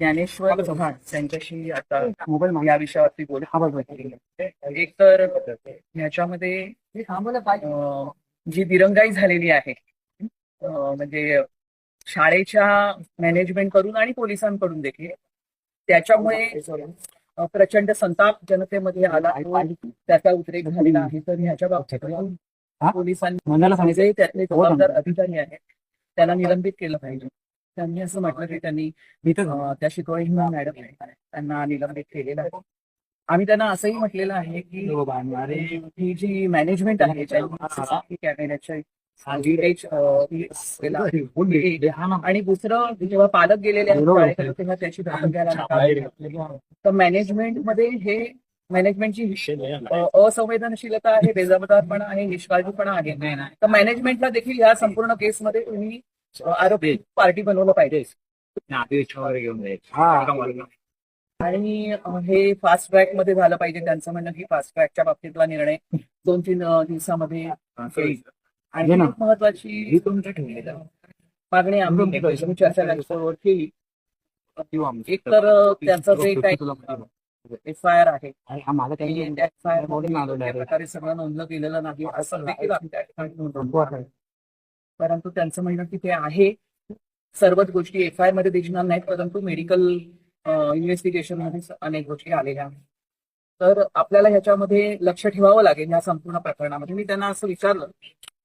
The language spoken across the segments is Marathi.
ज्ञानेश्वर चव्हाण यांच्याशी आता मोबाईल या विषयावरती बोल एक तर ह्याच्यामध्ये जी दिरंगाई झालेली आहे म्हणजे शाळेच्या मॅनेजमेंटकडून आणि पोलिसांकडून देखील त्याच्यामुळे प्रचंड संताप जनतेमध्ये आला त्याचा उद्रेक झालेला आहे. तर ह्याच्या बाबतीत पोलिसांनी त्यातले जबाबदार अधिकारी आहेत त्यांना निलंबित केलं पाहिजे. त्यांनी असं म्हटलं की त्यांनी अं, त्या शिकवणी मॅडम आहेत, त्यांना निलंबित केलेलं आहे. आम्ही त्यांना असंही म्हटलेलं आहे की ही जी मॅनेजमेंट आहे आहे. आणि दुसरं जेव्हा पालक गेलेले आहेत तेव्हा त्याची दखल घ्यायला. तर मॅनेजमेंटमध्ये हे मॅनेजमेंटची असंवेदनशीलता आहे बेजबाबदारपणा आहे निष्काळजीपणा आहे. तर मॅनेजमेंटला देखील या संपूर्ण केसमध्ये तुम्ही आरोपी पार्टी बनवलं पाहिजे. आणि हे फास्ट ट्रॅकमध्ये झालं पाहिजे. त्यांचं म्हणणं की फास्ट ट्रॅकच्या बाबतीतला निर्णय दोन तीन दिवसामध्ये. आणि महत्वाची मागणी आम्ही चर्चा केली. की एक तर त्यांचं जे काही एफ आय आर आहे. एफ आय आर प्रकारे सगळं नोंदलं गेलेलं नाही. असं देखील आम्ही त्या ठिकाणी. परंतु त्यांचं म्हणणं की ते आहे. सर्वच गोष्टी एफ आय आरमध्ये दिसणार नाहीत परंतु मेडिकल इन्व्हेस्टिगेशनमध्ये अनेक गोष्टी आलेल्या आहेत. तर आपल्याला ह्याच्यामध्ये लक्ष ठेवावं लागेल या संपूर्ण प्रकरणामध्ये. मी त्यांना असं विचारलं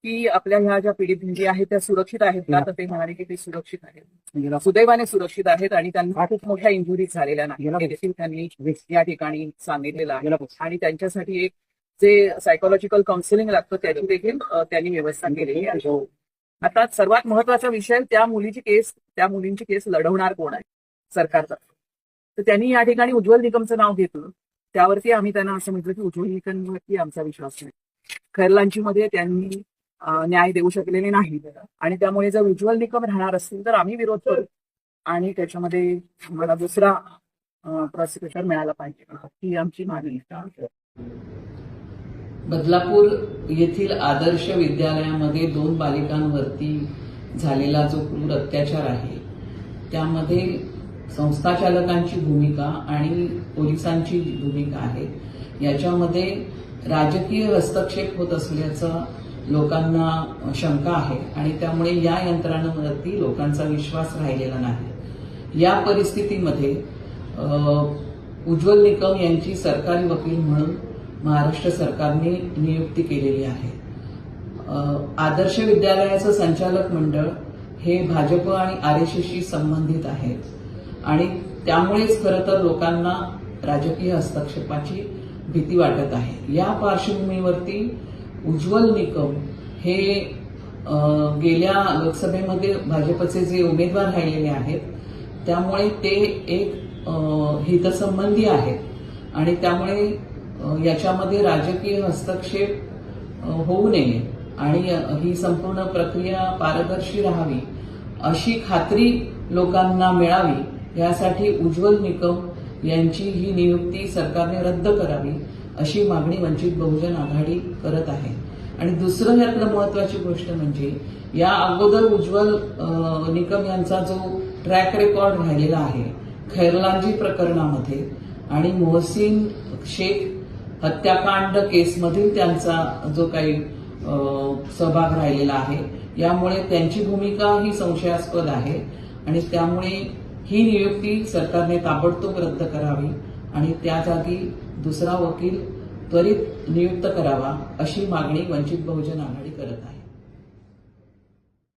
की आपल्या ह्या ज्या पीडित मुली आहेत त्या सुरक्षित आहेत का? तर ते म्हणाले की ते सुरक्षित आहेत. सुदैवाने सुरक्षित आहेत आणि त्यांना खूप मोठ्या इंजुरीज झालेल्या नाही हे देखील त्यांनी या ठिकाणी सांगितलेलं आहे. आणि त्यांच्यासाठी एक जे सायकोलॉजिकल काउन्सिलिंग लागतं त्याची देखील त्यांनी व्यवस्था केलेली आहे. आता सर्वात महत्त्वाचा विषय त्या मुलीची केस त्या मुलींची केस लढवणार कोण आहे? सरकारचा तर त्यांनी या ठिकाणी उज्ज्वल निकमचं नाव घेतलं. त्यावरती आम्ही त्यांना असं म्हटलं की उज्ज्वल निकमवरती आमचा विश्वास नाही. खैरलांची मध्ये त्यांनी न्याय देऊ शकलेले नाही. आणि त्यामुळे जर उज्ज्वल निकम राहणार असतील तर आम्ही विरोध करू. आणि त्याच्यामध्ये आम्हाला दुसरा प्रॉसिक्युटर मिळाला पाहिजे. ही आमची मागणी आहे. बदलापूर येथील आदर्श विद्यालयामध्ये दोन बालिकांवरती झालेला जो क्रूर अत्याचार आहे त्यामध्ये संस्थाचालकांची भूमिका आणि पोलिसांची भूमिका आहे. याच्यामध्ये राजकीय हस्तक्षेप होत असल्याचं लोकांना शंका आहे आणि त्यामुळे या यंत्रणांवरती लोकांचा विश्वास राहिलेला नाही. या परिस्थितीमध्ये उज्ज्वल निकम यांची सरकारी वकील म्हणून महाराष्ट्र सरकारने नियुक्ती केलेली आहे. आदर्श विद्यालयाचं संचालक मंडळ हे भाजप आणि आरएसएसशी संबंधित आहेत. आणि त्यामुळेच खरं तर लोकांना राजकीय हस्तक्षेपाची भीती वाटत आहे. या पार्श्वभूमीवरती उज्ज्वल निकम हे गेल्या लोकसभेमध्ये भाजपचे जे उमेदवार राहिलेले आहेत त्यामुळे ते एक हितसंबंधी आहेत. आणि त्यामुळे याच्यामध्ये राजकीय हस्तक्षेप होऊ नये आणि ही संपूर्ण प्रक्रिया पारदर्शी राहावी अशी खात्री लोकांना मिळावी यासाठी उज्ज्वल निकम यांची ही नियुक्ती सरकारने रद्द करावी अशी मागणी वंचित बहुजन आघाडी करत आहे. आणि दुसरं यातलं महत्वाची गोष्ट म्हणजे या अगोदर उज्ज्वल निकम यांचा जो ट्रॅक रेकॉर्ड राहिलेला आहे खैरलांजी प्रकरणामध्ये आणि मोहसिन शेख हत्याकांड केसमधील त्यांचा जो काही सहभाग राहिलेला आहे यामुळे त्यांची भूमिका ही संशयास्पद आहे आणि त्यामुळे ही नियुक्ती सरकारने ताबडतोब रद्द करावी आणि त्या जागी दुसरा वकील त्वरित नियुक्त करावा अशी मागणी वंचित बहुजन आघाडी करत आहे.